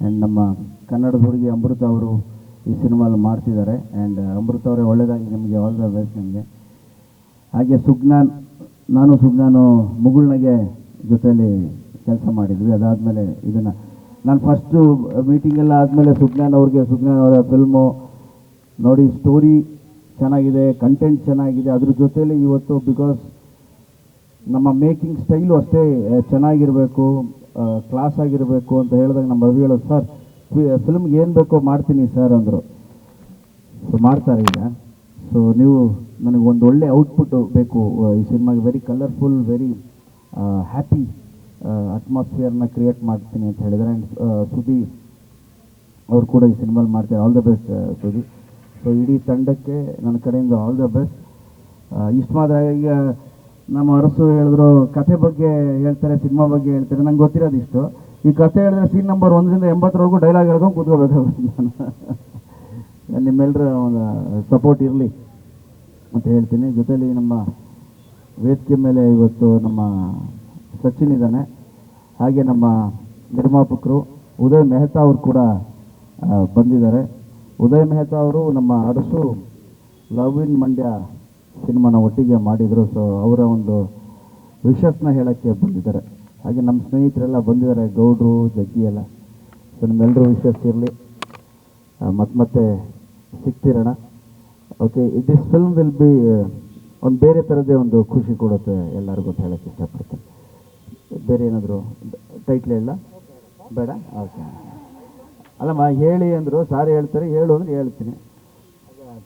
And ನಮ್ಮ ಕನ್ನಡದ ಹುಡುಗಿ ಅಮೃತ ಅವರು ಈ ಸಿನಿಮಾಲ್ಲಿ ಮಾಡ್ತಿದ್ದಾರೆ. ಆ್ಯಂಡ್ ಅಮೃತ ಅವರೇ ಒಳ್ಳೆಯದಾಗಿ ನಿಮಗೆ ಆಲ್ ದ ಬೆಸ್ಟ್ ನಿಮಗೆ. ಹಾಗೆ ಸುಜ್ಞಾನ್, ನಾನು ಸುಜ್ಞಾನು ಮುಗುಳ್ನಗೆ ಜೊತೆಯಲ್ಲಿ ಕೆಲಸ ಮಾಡಿದ್ವಿ. ಅದಾದಮೇಲೆ ಇದನ್ನು, ನಾನು ಫಸ್ಟು ಮೀಟಿಂಗೆಲ್ಲ ಆದಮೇಲೆ ಸುಜ್ಞಾನ್ ಅವ್ರಿಗೆ, ಸುಜ್ಞಾನ್ ಅವರ ಫಿಲ್ಮು ನೋಡಿ ಸ್ಟೋರಿ ಚೆನ್ನಾಗಿದೆ ಕಂಟೆಂಟ್ ಚೆನ್ನಾಗಿದೆ. ಅದ್ರ ಜೊತೆಯಲ್ಲಿ ಇವತ್ತು ಬಿಕಾಸ್ ನಮ್ಮ ಮೇಕಿಂಗ್ ಸ್ಟೈಲು ಅಷ್ಟೇ ಚೆನ್ನಾಗಿರಬೇಕು. ಕ್ಲಾಸ್ ಆಗಿರಬೇಕು ಅಂತ ಹೇಳಿದಾಗ ನಮ್ಮ ರವಿ ಹೇಳೋದು, ಸರ್ ಫಿಲ್ಮ್ಗೆ ಏನು ಬೇಕೋ ಮಾಡ್ತೀನಿ ಸರ್ ಅಂದರು. ಸೊ ಮಾಡ್ತಾರೆ ಈಗ. ಸೊ ನೀವು ನನಗೆ ಒಂದು ಒಳ್ಳೆ ಔಟ್ಪುಟ್ ಬೇಕು. ಈ ಸಿನಿಮಾಗೆ ವೆರಿ ಕಲರ್ಫುಲ್ ವೆರಿ ಹ್ಯಾಪಿ ಅಟ್ಮಾಸ್ಫಿಯರ್ನ ಕ್ರಿಯೇಟ್ ಮಾಡ್ತೀನಿ ಅಂತ ಹೇಳಿದರೆ ಆ್ಯಂಡ್ ಸುದಿ ಅವ್ರು ಕೂಡ ಈ ಸಿನಿಮಾಲಿ ಮಾಡ್ತಾರೆ. ಆಲ್ ದ ಬೆಸ್ಟ್ ಸುದಿ ಸೊ ಇಡೀ ತಂಡಕ್ಕೆ ನನ್ನ ಕಡೆಯಿಂದ ಆಲ್ ದ ಬೆಸ್ಟ್ ಇಷ್ಟು ಮಾತ್ರ. ಈಗ ನಮ್ಮ ಅರಸು ಹೇಳಿದ್ರು, ಕಥೆ ಬಗ್ಗೆ ಹೇಳ್ತಾರೆ, ಸಿನಿಮಾ ಬಗ್ಗೆ ಹೇಳ್ತಾರೆ, ನಂಗೆ ಗೊತ್ತಿರೋದು ಇಷ್ಟು. ಈ ಕಥೆ ಹೇಳಿದ್ರೆ ಸೀನ್ ನಂಬರ್ ಒಂದರಿಂದ ಎಂಬತ್ತರವರೆಗೂ ಡೈಲಾಗ್ ಹೇಳ್ಕೊಂಡು ಕೂತ್ಕೋಬೇಕಾಗುತ್ತೆ ನಾನು ನಿಮ್ಮೆಲ್ಲರ ಒಂದು ಸಪೋರ್ಟ್ ಇರಲಿ ಅಂತ ಹೇಳ್ತೀನಿ. ಜೊತೇಲಿ ನಮ್ಮ ವೇದಿಕೆ ಮೇಲೆ ಇವತ್ತು ನಮ್ಮ ಸಚಿನ್ ಇದ್ದಾನೆ. ಹಾಗೆ ನಮ್ಮ ನಿರ್ಮಾಪಕರು ಉದಯ್ ಮೆಹ್ತಾ ಅವರು ಕೂಡ ಬಂದಿದ್ದಾರೆ. ಉದಯ್ ಮೆಹ್ತಾ ಅವರು ನಮ್ಮ ಅರಸು ಲವ್ ಇನ್ ಮಂಡ್ಯ ಸಿನಿಮಾನ ಒಟ್ಟಿಗೆ ಮಾಡಿದರು. ಸೊ ಅವರ ಒಂದು ವಿಷಸ್ನ ಹೇಳೋಕ್ಕೆ ಬಂದಿದ್ದಾರೆ. ಹಾಗೆ ನಮ್ಮ ಸ್ನೇಹಿತರೆಲ್ಲ ಬಂದಿದ್ದಾರೆ, ಗೌಡ್ರು, ಜಗ್ಗಿ ಎಲ್ಲ. ಸೊ ನಿಮ್ಮೆಲ್ಲರೂ ವಿಷಸ್ ಇರಲಿ. ಮತ್ತೆ ಮತ್ತೆ ಸಿಗ್ತಿರೋಣ okay this film will be ಒಂದು ಬೇರೆ ಥರದ್ದೇ ಒಂದು ಖುಷಿ ಕೊಡುತ್ತೆ ಎಲ್ಲರಿಗೂ ಅಂತ ಹೇಳೋಕ್ಕೆ ಇಷ್ಟಪಡ್ತೀನಿ. ಬೇರೆ ಏನಾದರೂ ಟೈಟ್ಲ್ ಇಲ್ಲ? ಬೇಡ? ಓಕೆ ಅಲ್ಲಮ್ಮ, ಹೇಳಿ ಅಂದರು ಸಾರಿ ಹೇಳ್ತಾರೆ, ಹೇಳು ಅಂದರೆ ಹೇಳ್ತೀನಿ.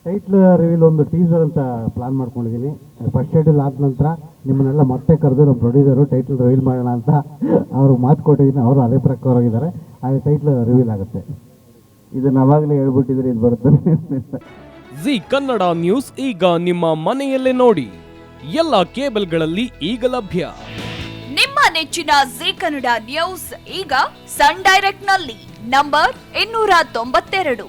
ಟೈಟ್ಲ್ ರಿವೀಲ್ ಒಂದು ಟೀಸರ್ ಅಂತ ಪ್ಲಾನ್ ಮಾಡ್ಕೊಂಡಿದ್ದೀನಿ ಫಸ್ಟ್ ಶೆಡ್ಯೂಲ್ ಆದ ನಂತರ ನಿಮ್ಮನ್ನೆಲ್ಲ ಮತ್ತೆ ಕರೆದು ನಮ್ಮ ಪ್ರೊಡ್ಯೂಸರು ಟೈಟ್ಲ್ ರಿವೀಲ್ ಮಾಡೋಣ ಅಂತ ಅವ್ರಿಗೆ ಮಾತು ಕೊಟ್ಟಿದ್ದೀನಿ ಅವರು ಅದೇ ಪ್ರಕಾರ ಹೋಗಿದ್ದಾರೆ ಆ ಟೈಟ್ಲ್ ರಿವೀಲ್ ಆಗುತ್ತೆ. ಇದನ್ನ ಅವಾಗಲೇ ಹೇಳ್ಬಿಟ್ಟಿದ್ರೆ ಇದು ಬರುತ್ತೆ ಜಿ ಕನ್ನಡ ನ್ಯೂಸ್ ಈಗ ನಿಮ್ಮ ಮನೆಯಲ್ಲೇ ನೋಡಿ. ಎಲ್ಲ ಕೇಬಲ್ಗಳಲ್ಲಿ ಈಗ ಲಭ್ಯ. ನಿಮ್ಮ ನೆಚ್ಚಿನ ಜಿ ಕನ್ನಡ ನ್ಯೂಸ್ ಈಗ ಸನ್ ಡೈರೆಕ್ಟ್ನಲ್ಲಿ ನಂಬರ್ ಇನ್ನೂರ ತೊಂಬತ್ತೆರಡು.